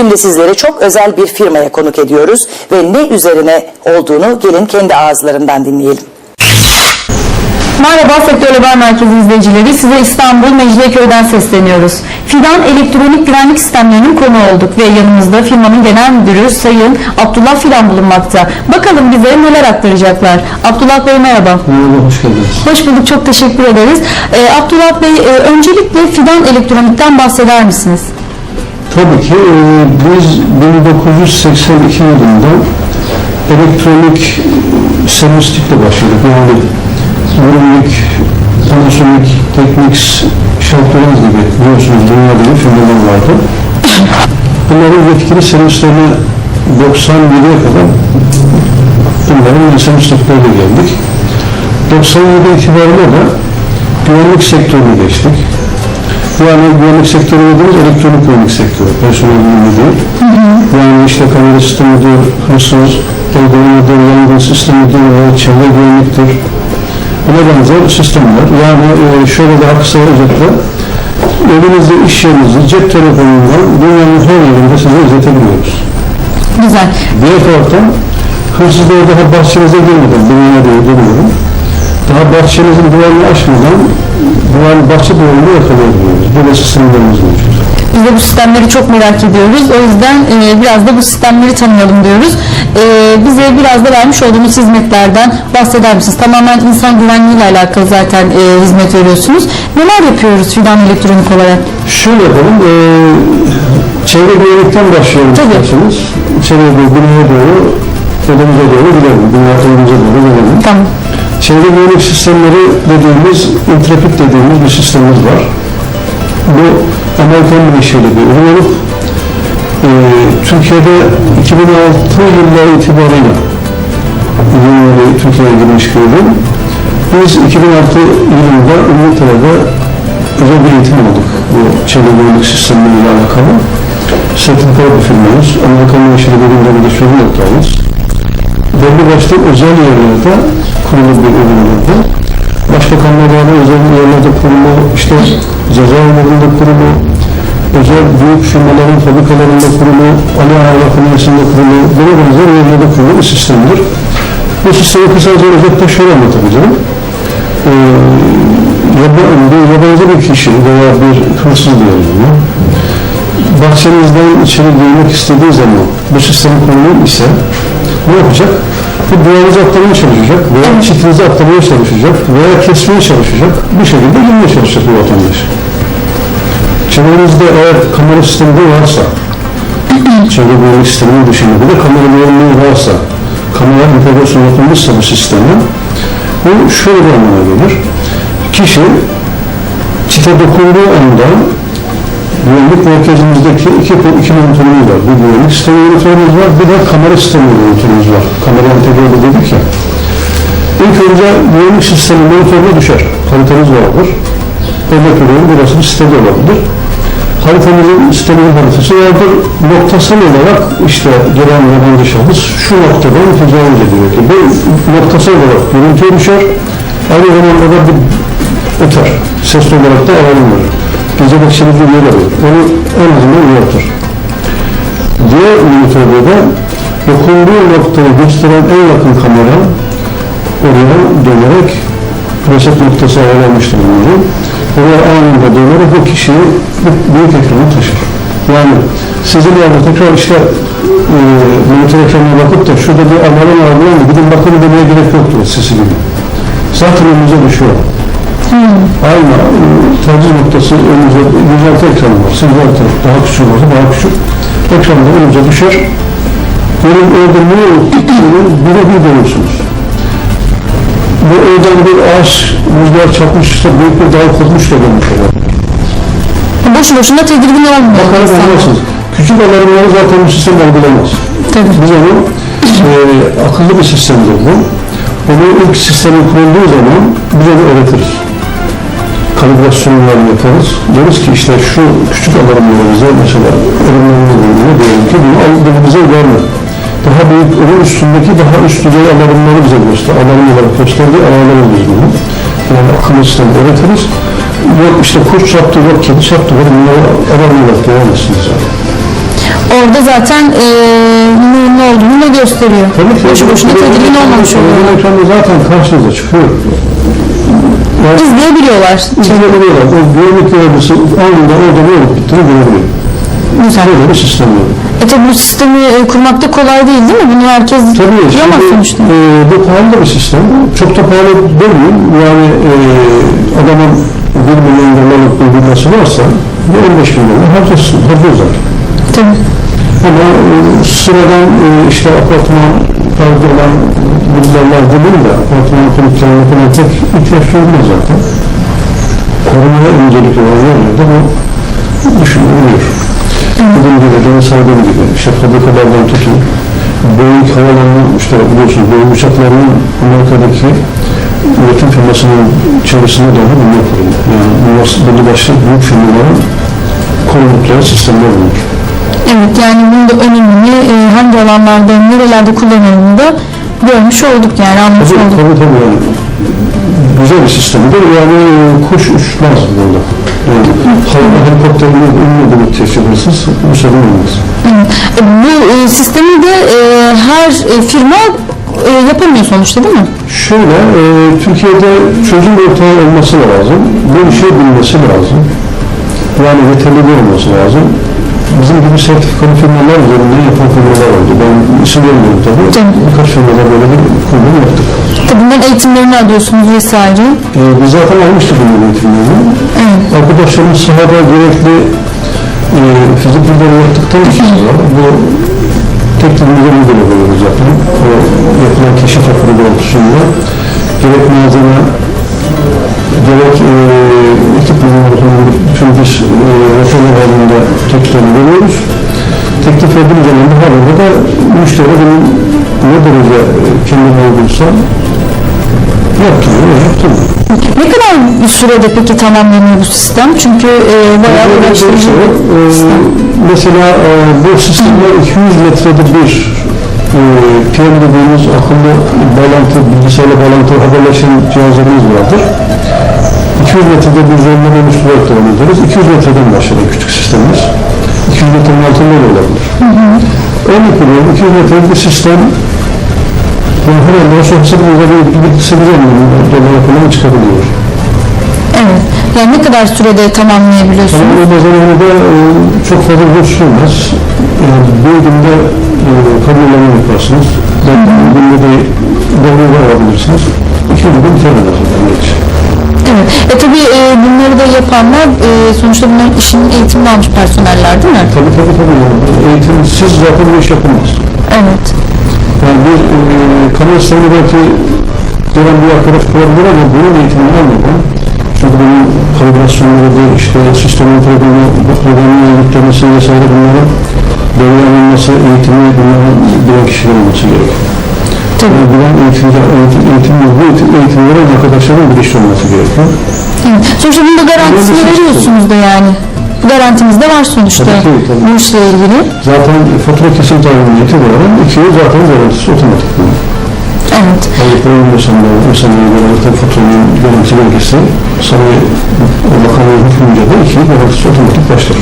Şimdi sizleri çok özel bir firmaya konuk ediyoruz ve ne üzerine olduğunu gelin kendi ağızlarından dinleyelim. Merhaba Sektör Haber Merkezi izleyicileri. Size İstanbul Mecidiyeköy'den sesleniyoruz. Fidan Elektronik Güvenlik Sistemlerinin konu olduk ve yanımızda firmanın genel müdürü Sayın Abdullah Fidan bulunmakta. Bakalım bize neler aktaracaklar. Abdullah Bey merhaba. Merhaba, hoş geldiniz. Hoş bulduk, çok teşekkür ederiz. Ee, Abdullah Bey, e, öncelikle Fidan Elektronik'ten bahseder misiniz? Tabii ki e, biz 1982 yılında elektronik e, servislikle başladık. Yani Bölümlük, Panasonic, Technics, Shelter'ın gibi biliyorsunuz dünyada bir firmalar vardı. Bunların yetkili servislerine 97'ye kadar bunların servislikleriyle geldik. 97 itibariyle de güvenlik sektörüne geçtik. Yani güvenlik sektörü dediğimiz elektronik güvenlik sektörü, personel güvenliği. Yani işte kamera sistemidir, hırsız, uygulamadır, yangın sistemidir, veya çevre güvenliktir. Buna benzer sistemler. Yani e, şöyle daha kısa özetle, evinizde, iş yerinizde, cep telefonundan dünyanın her yerinde size izletebiliyoruz. Güzel. Diğer taraftan hırsızlığı daha bahçenize girmeden, dünyaya doğru dönüyorum. Daha bahçenizin duvarını aşmadan duvar bahçe duvarını yakalayabiliyoruz. Böyle sistemlerimiz mevcut. Biz de bu sistemleri çok merak ediyoruz. O yüzden e, biraz da bu sistemleri tanıyalım diyoruz. E, bize biraz da vermiş olduğunuz hizmetlerden bahseder misiniz? Tamamen insan güvenliği ile alakalı zaten e, hizmet veriyorsunuz. Neler yapıyoruz Fidan Elektronik olarak? Şöyle yapalım, eee çevre güvenlikten başlayalım Tabii. isterseniz. Çevre güvenliğe doğru, odamıza doğru gidelim, dünya doğru gidelim. Tamam. Çevre güvenlik sistemleri dediğimiz, intrepid dediğimiz bir sistemimiz var. Bu Amerikan menşeli bir ürün olup, eee, Türkiye'de 2006 yılları itibariyle ürünleri Türkiye'ye girmiş bir ürün. Biz 2006 yılında İngiltere'de özel bir eğitim aldık bu çevre güvenlik sistemleriyle alakalı. Sertifikalı bir firmayız. Amerikan menşeli bir ürünlerinde çözüm ortağıyız. Belli başlı özel yerlerde kurulu bir ürün oldu. Başbakanlarla özel yerlerde kurulu, işte cezaevlerinde kurulu, özel büyük firmaların fabrikalarında kurulu, Ali Ağla Konversiyonunda kurulu, böyle benzer yerlerde kurulu bir sistemdir. Bu sistemi kısaca özetle şöyle anlatabilirim. Ee, yaba, bir yabancı bir kişi veya bir hırsız diyelim bahçenizden içeri girmek istediği zaman bu sistem kurulu ise ne yapacak? Bu duvarınızı atlamaya çalışacak veya çitinizi atlamaya çalışacak veya kesmeye çalışacak. Bir şekilde girmeye çalışacak bu vatandaş. Çevrenizde eğer kamera sistemi varsa, çevre güvenlik sisteminin dışında bir de kamera güvenliği varsa, kamera entegrasyon yapılmışsa bu sisteme, bu şöyle bir anlamına gelir. Kişi çite dokunduğu anda güvenlik merkezimizdeki iki, iki monitörümüz var. Bir güvenlik sistemi monitörümüz var, bir de kamera sistemi monitörümüz var. Kamera entegreli dedik ya. İlk önce güvenlik sistemi monitörüne düşer. Haritamız vardır. Örnek veriyorum, burası bir sitede olabilir. Haritamızın sistemin haritası vardır. Noktasal olarak işte gelen yabancı şahıs şu noktadan tecavüz ediyor ki bu noktasal olarak görüntüye düşer. Aynı zamanda da bir öter. Sesli olarak da aranılır. Gece bakışını bir yer alır. Onu en azından uyartır. Diğer monitörde de dokunduğu noktayı gösteren en yakın kamera oraya dönerek reset noktası ayarlanmıştır bunu. Oraya anında dönerek o kişiyi büyük ekrana taşır. Yani sizin yani tekrar işte e, monitör ekranına bakıp da şurada bir var mı gidin bakın demeye gerek yoktur sesi. Zaten önünüze düşüyor. Aynı tercih noktası önünüze yüzelti ekranı var. Siz zaten daha küçük olsa daha küçük. Ekranda önünüze düşer. Görün orada ne olduğunu bire bir görürsünüz. Bu oradan bir ağaç rüzgar çarpmış işte büyük bir dal kopmuş da demek olur. Boşu boşuna tedirgin olmuyor. Bakarak anlarsınız. Küçük alarmları zaten bu sistem algılamaz. Tabii. Biz onu e, akıllı bir sistemdir bu. Onu ilk sistemin kurulduğu zaman bize de öğretiriz. Kalibrasyonlarını yaparız. Deriz ki işte şu küçük alarmlarımıza mesela ürünlerine diyelim ki bunu al bize verme. Daha büyük, onun üstündeki daha üst düzey alarmları bize göster. Alarm olarak gösterdiği ayarlarız biz bunu. Yani akıllı sistem öğretiriz. Yok işte kuş çarptı, yok kedi çarptı. Bunları alarm olarak göremezsiniz. O Orada zaten e, neyin ne olduğunu da gösteriyor. Tabii ki. Boşu boşuna tedirgin olmamış oluyor. Zaten karşınıza çıkıyor. Yani İzleyebiliyorlar. izleyebiliyorlar. O güvenlik görevlisi anında orada ne olup bittiğini görebiliyor. Güzel. Böyle bir sistem var. E tabi bu sistemi e, kurmak da kolay değil değil mi? Bunu herkes Tabii yapamaz şimdi, sonuçta. e, bu pahalı bir sistem. Çok da pahalı demeyeyim. Yani e, adamın 1 milyon dolarlık bir bilmesi varsa bir 15 milyon harcasın. Harcıyor zaten. Tabii. Ama e, sıradan e, işte apartman tarzı olan villalar değil de apartman falan pek ihtiyaç duyulmaz zaten. Korumaya öncelik olan yerlerde bu düşünülüyor. Dediğim gibi, demin saydığım gibi, işte fabrikalardan tutun, Boeing havalarının, işte biliyorsunuz Boeing uçaklarının Amerika'daki üretim firmasının çevresinde dahi bunlar kurulur. Yani bunlar belli başlı büyük firmaların korundukları sistemler bunlar. Evet yani bunun da önemini e, hangi alanlarda, nerelerde kullanıldığını da görmüş olduk yani anlamış Tabii olduk. tabii tabii yani. Güzel bir sistemdir. Yani kuş uçmaz burada. Yani hava helikopterini ünlü teşkil edersiniz. Bu sorun olmaz. E, Bu e, sistemi de e, her e, firma e, yapamıyor sonuçta değil mi? Şöyle, e, Türkiye'de çözüm ortağı olması lazım. Bu işi bilmesi lazım. Yani yeterli olması lazım. Bizim gibi sertifikalı firmalar üzerinden yapan firmalar oldu. Ben isim vermiyorum tabii. Tabii. Birkaç firmada böyle bir kurulum yaptık. Tabii bunların eğitimlerini alıyorsunuz vesaire. E, biz zaten almıştık bunun eğitimlerini. Evet. Arkadaşlarımız sahada gerekli e, fizik bilgileri yaptıktan sonra bu tekniğimize müdahale ediyoruz zaten. O yapılan keşif raporu doğrultusunda gerek malzeme gerek e, ekip numaralarını bütün biz e, raporlar halinde tekliflerini veriyoruz. Teklif verdiğimiz zaman da halinde de müşteri bunun ne derece e, kendine uygulsa yaptırıyor, yaptırıyor. Ne kadar bir sürede peki tamamlanıyor bu sistem? Çünkü e, bayağı uğraştırıcı şey var. bir Ee, sistem. mesela e, bu sistemde 200 metrede bir e, PM dediğimiz akıllı bağlantı, bilgisayarla bağlantı haberleşen cihazlarımız vardır. 200 metrede bir olarak devam ederiz. 200 metreden başladı küçük sistemimiz. 200 metrenin altında da olabilir. Örnek veriyorum 200 metrelik bir sistem yani herhalde o sohbetimize bir, bir 8 milyon dolara falan çıkabiliyor. Evet. Yani ne kadar sürede tamamlayabiliyorsunuz? Ama o mezalarında e, çok fazla boş sürmez. Yani bir günde e, kabullerini yaparsınız. Belki bir günde de devre alabilirsiniz. İki günde biter en azından geç. Evet. E tabi bunları da yapanlar e, sonuçta bunların işinin eğitimini almış personeller değil mi? Tabii tabii tabii. Eğitimsiz zaten bu iş yapılmaz. Evet. Yani bir e, kamera sistemi belki gelen bir arkadaş kurabilir ama bunun eğitimini almadan çünkü bunun kalibrasyonları işte sistemin programı, programın yüklemesi vesaire bunların devre alınması, eğitimi bunların bilen kişiler olması gerekiyor. Tabii. Bilen eğitimci, eğitim, eğitim, bu eğitim, eğitimlere arkadaşların bilinçli olması gerekiyor. evet. Sonuçta bunun da garantisini bir veriyorsunuz da yani. Garantiniz de var sonuçta Tabii ki, tabii. bu işle ilgili. Zaten fatura kesim tarihinde itibaren iki yıl zaten garantisi otomatik. Evet. Ayıpları insanlar, insanlara göre faturanın garantisi belgesi sana o bakanlığın hükmünce de iki garantisi otomatik başlar.